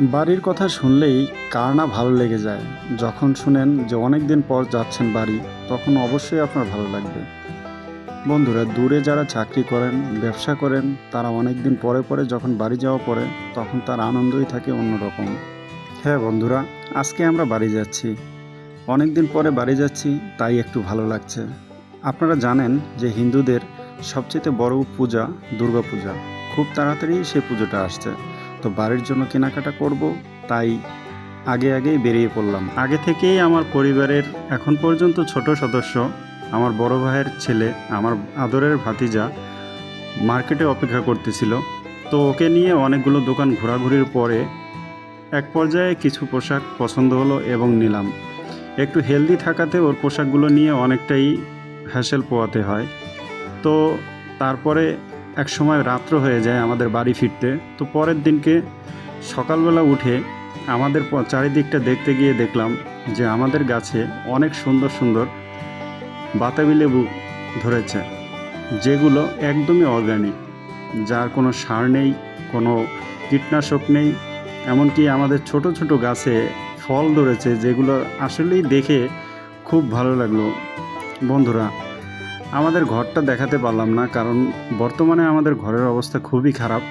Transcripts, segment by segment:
বাড়ির কথা শুনলেই কার না ভালো লেগে যায়। যখন শুনেন যে অনেক দিন পর যাচ্ছেন বাড়ি, তখন অবশ্যই আপনার ভালো লাগবে। বন্ধুরা, দূরে যারা চাকরি করেন, ব্যবসা করেন, তারা অনেক দিন পরে পরে যখন বাড়ি যাওয়া পরে তখন তার আনন্দই থাকে অন্যরকম। হ্যাঁ বন্ধুরা, আজকে আমরা বাড়ি যাচ্ছি। অনেক দিন পরে বাড়ি যাচ্ছি, তাই একটু ভালো লাগছে। আপনারা জানেন যে হিন্দুদের সবচেয়ে বড় পূজা দুর্গা পূজা। খুব তাড়াতাড়ি সেই পুজোটা আসছে। তো বাড়ির জন্য কেনাকাটা করব, তাই আগে আগেই বেরিয়ে পড়লাম। আগে থেকেই আমার পরিবারের এখন পর্যন্ত ছোট সদস্য, আমার বড় ভাইয়ের ছেলে, আমার আদরের ভাতিজা মার্কেটে অপেক্ষা করতেছিল। তো ওকে নিয়ে অনেকগুলো দোকান ঘোরাঘুরির পরে এক পর্যায়ে কিছু পোশাক পছন্দ হলো এবং নিলাম। একটু হেলদি থাকাতে ওর পোশাকগুলো নিয়ে অনেকটাই হ্যাসেল পোয়াতে হয়। তো তারপরে এক সময় রাত্র হয়ে যায় আমাদের বাড়ি ফিরতে। তো পরের দিনকে সকালবেলা উঠে আমাদের চারিদিকটা দেখতে গিয়ে দেখলাম যে আমাদের গাছে অনেক সুন্দর সুন্দর বাতাবি লেবু ধরেছে, যেগুলো একদমই অর্গানিক যার কোনো সার নেই, কোনো কীটনাশক নেই। এমনকি আমাদের ছোট ছোট গাছে ফল ধরেছে, যেগুলো আসলেই দেখে খুব ভালো লাগল। বন্ধুরা আমাদের ঘরটা দেখাতে পারলাম না, কারণ বর্তমানে আমাদের ঘরের অবস্থা খুবই খারাপ।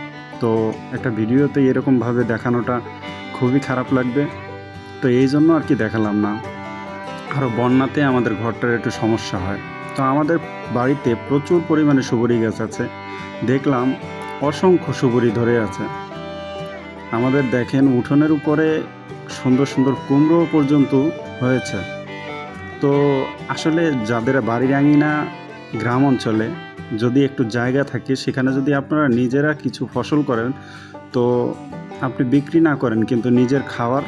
তো একটা ভিডিওতে এরকমভাবে দেখানোটা খুবই খারাপ লাগবে। তো এই জন্য আর কি দেখালাম না। আরও বন্যাতে আমাদের ঘরটার একটু সমস্যা হয়। তো আমাদের বাড়িতে প্রচুর পরিমাণে সুবরি গাছ আছে। দেখলাম অসংখ্য সুবরি ধরে আছে। আমাদের দেখেন উঠোনের উপরে সুন্দর সুন্দর কুমড়ো পর্যন্ত হয়েছে। তো আসলে যাদের বাড়ির আঙিনা গ্রাম অঞ্চলে যদি একটু জায়গা থাকে, সেখানে যদি আপনারা নিজেরা কিছু ফসল করেন, তো আপনি বিক্রি না করেন, কিন্তু নিজের খাওয়ার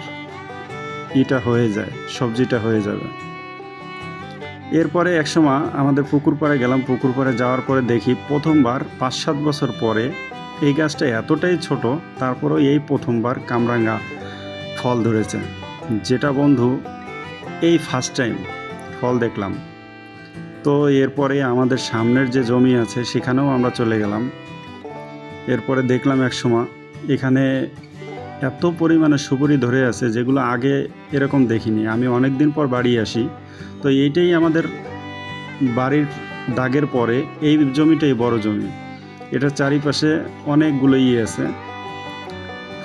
ইটা হয়ে যায়, সবজিটা হয়ে যাবে। এরপরে একসময় আমাদের পুকুর পাড়ে গেলাম পুকুর পাড়ে যাওয়ার পরে দেখি প্রথমবার পাঁচ সাত বছর পরে এই গাছটা এতটাই ছোট, তারপরেও এই প্রথমবার কামরাঙ্গা ফল ধরেছে। যেটা বন্ধু, এই ফার্স্ট টাইম ফল দেখলাম। তো এরপরে আমাদের সামনের যে জমি আছে, সেখানেও আমরা চলে গেলাম। এরপরে দেখলাম এক সময়, এখানে এত পরিমাণে সুপুরি ধরে আছে, যেগুলো আগে এরকম দেখিনি। আমি অনেক দিন পর বাড়ি আসি। তো এইটাই আমাদের বাড়ির দাগের পরে, এই জমিটাই বড় জমি। এটার চারিপাশে অনেকগুলো ইয়ে আছে,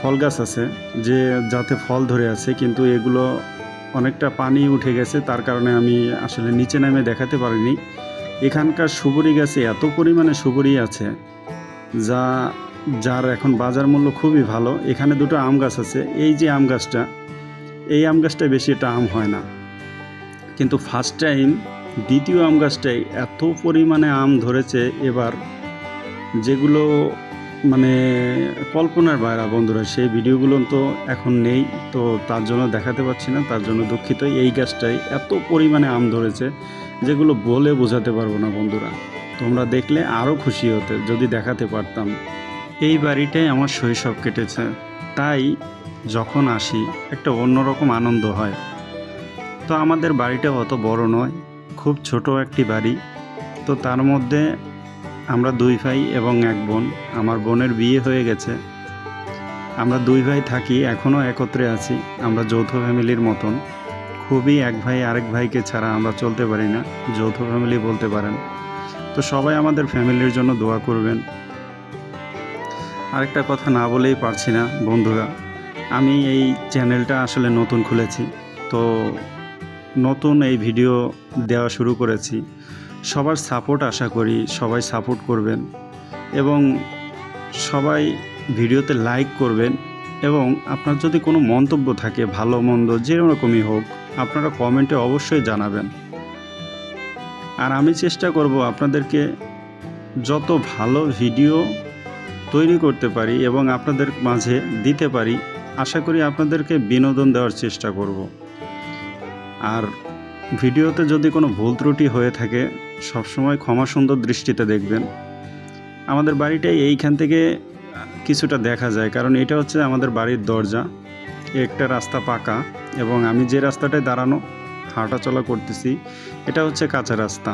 ফল গাছ আছে, যে যাতে ফল ধরে আছে, কিন্তু এগুলো অনেকটা পানি উঠে গেছে, তার কারণে আমি আসলে নিচে নামে দেখাতে পারিনি। এখানকার সুপুরি গাছে এত পরিমাণে সুপুরি আছে, যা, যার এখন বাজার মূল্য খুবই ভালো। এখানে দুটো আম গাছ আছে, এই যে আম গাছটা, এই আম গাছটায় বেশি এটা আম হয় না। কিন্তু ফার্স্ট টাইম দ্বিতীয় আম গাছটায় এত পরিমাণে আম ধরেছে, এবার যেগুলো মানে কল্পনার বাইরা বন্ধুরা, সেই ভিডিওগুলো তো এখন নেই, তো তার জন্য দেখাতে পারছি না, তার জন্য দুঃখিত। এই গাছটায় এত পরিমাণে আম ধরেছে, যেগুলো বলে বোঝাতে পারব না বন্ধুরা। তোমরা দেখলে আরও খুশি হতে, যদি দেখাতে পারতাম। এই বাড়িটাই আমার শৈশব কেটেছে। তাই যখন আসি, একটা অন্যরকম আনন্দ হয়। তো আমাদের বাড়িটা অত বড় নয়, খুব ছোট একটি বাড়ি। তো তার মধ্যে আমরা দুই ভাই এবং এক বোন, আমার বোনের বিয়ে হয়ে গেছে। আমরা দুই ভাই থাকি এখনও একত্রে আছি, আমরা যৌথ ফ্যামিলির মতন। খুবই এক ভাই আরেক ভাইকে ছাড়া আমরা চলতে পারি না, যৌথ ফ্যামিলি বলতে পারেন। তো সবাই আমাদের ফ্যামিলির জন্য দোয়া করবেন। আরেকটা কথা না বলেই পারছি না, বন্ধুরা। আমি এই চ্যানেলটা আসলে নতুন খুলেছি। তো নতুন এই ভিডিও দেওয়া শুরু করেছি। সবার সাপোর্ট আশা করি সবাই সাপোর্ট করবেন এবং সবাই ভিডিওতে লাইক করবেন এবং আপনার যদি কোনো মন্তব্য থাকে, ভালো মন্দ যেরকমই হোক, আপনারা কমেন্টে অবশ্যই জানাবেন। আর আমি চেষ্টা করব আপনাদেরকে যত ভালো ভিডিও তৈরি করতে পারি এবং আপনাদের মাঝে দিতে পারি, আশা করি আপনাদেরকে বিনোদন দেওয়ার চেষ্টা করব। আর ভিডিওতে যদি কোনো ভুল ত্রুটি হয়ে থাকে সবসময় ক্ষমা সুন্দর দৃষ্টিতে দেখবেন। আমাদের বাড়িটাই এইখান থেকে কিছুটা দেখা যায়, কারণ এটা হচ্ছে আমাদের বাড়ির দরজা। একটা রাস্তা পাকা এবং আমি যে রাস্তাটায় দাঁড়ানো হাঁটা চলা করতেছি, এটা হচ্ছে কাঁচা রাস্তা।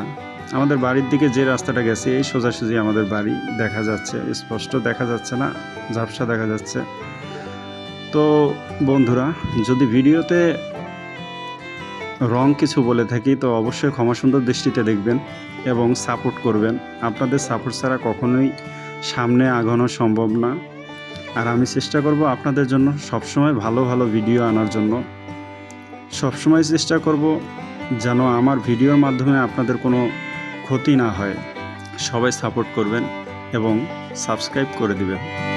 আমাদের বাড়ির দিকে যে রাস্তাটা গেছে, এই সোজাসুজি আমাদের বাড়ি দেখা যাচ্ছে। স্পষ্ট দেখা যাচ্ছে না, ঝাপসা দেখা যাচ্ছে। তো বন্ধুরা, যদি ভিডিওতে রং কিছু বলে থাকি, তো অবশ্যই ক্ষমা সুন্দর দৃষ্টিতে দেখবেন এবং সাপোর্ট করবেন। আপনাদের সাপোর্ট ছাড়া কখনোই সামনে আগানো সম্ভব না। আর আমি চেষ্টা করব আপনাদের জন্য সবসময় ভালো ভালো ভিডিও আনার জন্য। সবসময় চেষ্টা করব যেন আমার ভিডিওর মাধ্যমে আপনাদের কোনো ক্ষতি না হয়। সবাই সাপোর্ট করবেন এবং সাবস্ক্রাইব করে দিবেন।